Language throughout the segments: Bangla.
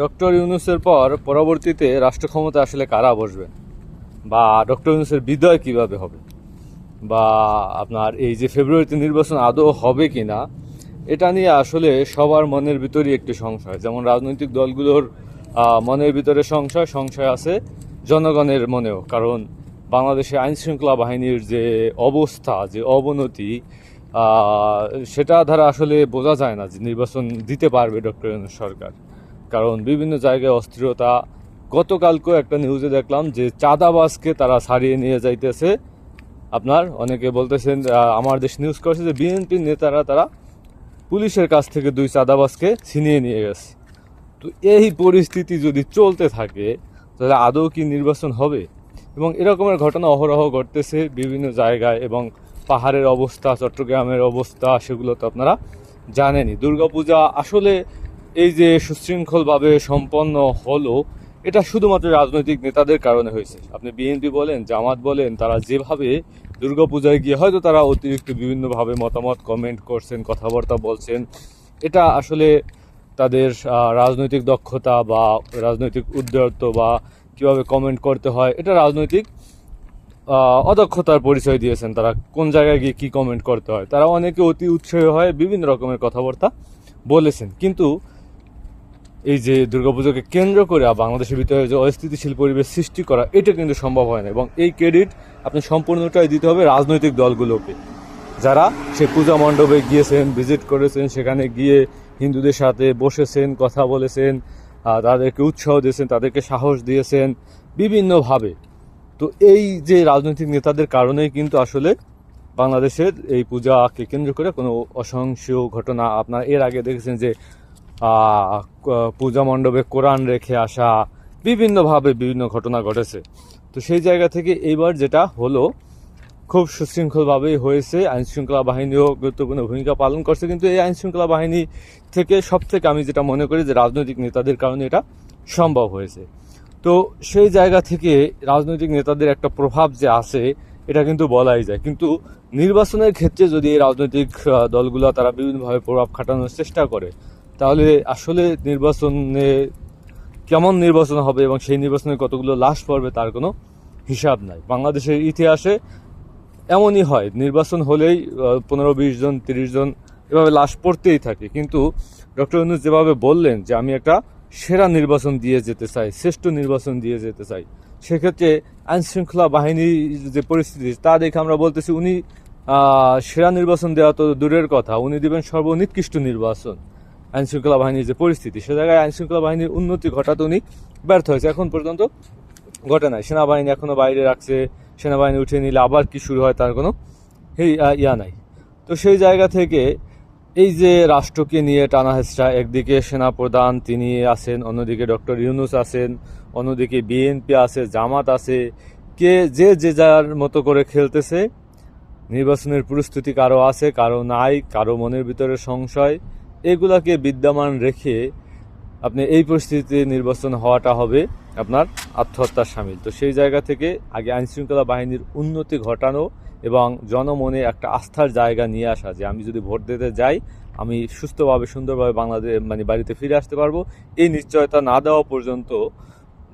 ডক্টর ইউনুসের পর পরবর্তীতে রাষ্ট্র ক্ষমতা আসলে কারা বসবেন বা ডক্টর ইউনুসের বিদায় কীভাবে হবে? বা আপনার এই যে ফেব্রুয়ারিতে নির্বাচন আদৌ হবে কি না এটা নিয়ে আসলে সবার মনের ভিতরই একটি সংশয়। যেমন রাজনৈতিক দলগুলোর মনের ভিতরে সংশয় সংশয় আছে জনগণের মনেও। কারণ বাংলাদেশে আইন শৃঙ্খলা বাহিনীর যে অবস্থা, যে অবনতি সেটা দ্বারা আসলে বোঝা যায় না যে নির্বাচন দিতে পারবে ডক্টর সরকার। কারণ বিভিন্ন জায়গায় অস্থিরতা। গতকালকেও একটা নিউজে দেখলাম যে চাঁদাবাসকে তারা সারিয়ে নিয়ে যাইতেছে। আপনার অনেকে বলতেছেন আমার দেশ নিউজ করেছে যে বিএনপির নেতারা তারা পুলিশের কাছ থেকে দুই চাঁদাবাসকে ছিনিয়ে নিয়ে গেছে। তো এই পরিস্থিতি যদি চলতে থাকে, তাহলে আদৌ কি নির্বাচন হবে? এবং এরকমের ঘটনা অহরহ ঘটতেছে বিভিন্ন জায়গায় এবং পাহাড়ের অবস্থা, চট্টগ্রামের অবস্থা, সেগুলো তো আপনারা জানেনই। দুর্গাপূজা আসলে এই যে সুশৃঙ্খলভাবে সম্পন্ন হলো, এটা শুধুমাত্র রাজনৈতিক নেতাদের কারণে হয়েছে। আপনি বিএনপি বলেন, জামাত বলেন, তারা যেভাবে দুর্গাপূজায় গিয়ে হয়তো তারা অতিরিক্ত বিভিন্নভাবে মতামত কমেন্ট করছেন, কথাবার্তা বলছেন, এটা আসলে তাদের রাজনৈতিক দক্ষতা বা রাজনৈতিক উদ্যত্ত বা কীভাবে কমেন্ট করতে হয়, এটা রাজনৈতিক অদক্ষতার পরিচয় দিয়েছেন তারা, কোন জায়গায় গিয়ে কী কমেন্ট করতে হয়। তারা অনেকে অতি উৎসাহী হয় বিভিন্ন রকমের কথাবার্তা বলেছেন। কিন্তু এই যে দুর্গাপুজোকে কেন্দ্র করে বাংলাদেশের ভিতরে যে অস্থিতিশীল পরিবেশ সৃষ্টি করা, এটা কিন্তু সম্ভব হয় না। এবং এই ক্রেডিট আপনি সম্পূর্ণটাই দিতে হবে রাজনৈতিক দলগুলোকে। যারা সে পূজা মণ্ডপে গিয়েছেন ভিজিট করেছেন, সেখানে গিয়ে হিন্দুদের সাথে বসেছেন, কথা বলেছেন তাদেরকে উৎসাহ দিয়েছেন, তাদেরকে সাহস দিয়েছেন, বিভিন্নভাবে। তো এই যে রাজনৈতিক নেতাদের কারণেই কিন্তু আসলে বাংলাদেশের এই পূজাকে কেন্দ্র করে কোনো অসংখ্য ঘটনা, আপনার এর আগে দেখেছেন যে পূজা মণ্ডপে কোরআন রেখে আসা, বিভিন্নভাবে বিভিন্ন ঘটনা ঘটেছে। তো সেই জায়গা থেকে এইবার যেটা হলো, খুব সুশৃঙ্খলভাবেই হয়েছে। আইনশৃঙ্খলা বাহিনীও গুরুত্বপূর্ণ ভূমিকা পালন করছে। কিন্তু এই আইনশৃঙ্খলা বাহিনী থেকে সব থেকে আমি যেটা মনে করি যে রাজনৈতিক নেতাদের কারণে এটা সম্ভব হয়েছে। তো সেই জায়গা থেকে রাজনৈতিক নেতাদের একটা প্রভাব যে আছে, এটা কিন্তু বলাই যায়। কিন্তু নির্বাচনের ক্ষেত্রে যদি এই রাজনৈতিক দলগুলো তারা বিভিন্নভাবে প্রভাব খাটানোর চেষ্টা করে তাহলে আসলে নির্বাচনে কেমন নির্বাচন হবে এবং সেই নির্বাচনে কতগুলো লাশ পড়বে তার কোনো হিসাব নাই। বাংলাদেশের ইতিহাসে এমনই হয়, নির্বাচন হলেই পনেরো, বিশ জন, তিরিশ জন এভাবে লাশ পড়তেই থাকে। কিন্তু ডক্টর ইউনুস যেভাবে বললেন যে, আমি একটা সেরা নির্বাচন দিয়ে যেতে চাই, শ্রেষ্ঠ নির্বাচন দিয়ে যেতে চাই, সেক্ষেত্রে আইন শৃঙ্খলা বাহিনীর যে পরিস্থিতি, তা দেখে আমরা বলতেছি, উনি সেরা নির্বাচন দেওয়া তো দূরের কথা। উনি দিবেন সর্বনিকৃষ্ট নির্বাচন। আইন শৃঙ্খলা বাহিনীর যে পরিস্থিতি সে জায়গায় আইনশৃঙ্খলা বাহিনীর উন্নতি ঘটাতে উনি ব্যর্থ হয়েছে। এখন পর্যন্ত ঘটে নাই। সেনাবাহিনী এখনও বাইরে রাখছে সেনাবাহিনী উঠে নিলে আবার কি শুরু হয় তার কোনো আহ, ইয়া নাই। তো সেই জায়গা থেকে এই যে রাষ্ট্রকে নিয়ে টানা হেঁচড়া একদিকে সেনাপ্রধান তিনি আছেন অন্যদিকে ডক্টর ইউনুস আছেন অন্যদিকে বিএনপি আছে জামাত আছে। কে যে যে যার মতো করে খেলতেছে নির্বাচনের প্রস্তুতি কারও আছে কারও নাই কারও মনের ভিতরে সংশয়। এগুলাকে বিদ্যমান রেখে আপনি এই পরিস্থিতিতে নির্বাচন হওয়াটা হবে আপনার আত্মহত্যার সামিল। তো সেই জায়গা থেকে আগে আইনশৃঙ্খলা বাহিনীর উন্নতি ঘটানো এবং জনমনে একটা আস্থার জায়গা নিয়ে আসা যে আমি যদি ভোট দিতে যাই, আমি সুস্থভাবে, সুন্দরভাবে বাংলাদেশ মানে বাড়িতে ফিরে আসতে পারব। এই নিশ্চয়তা না দেওয়া পর্যন্ত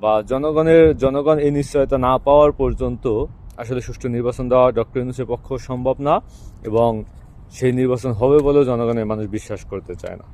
বা জনগণের, জনগণ এই নিশ্চয়তা না পাওয়ার পর্যন্ত আসলে সুষ্ঠু নির্বাচন দেওয়া ডক্টর ইউনুসের পক্ষ সম্ভব না এবং সেই নির্বাচন হবে বলেও জনগণের মানুষ বিশ্বাস করতে চায় না।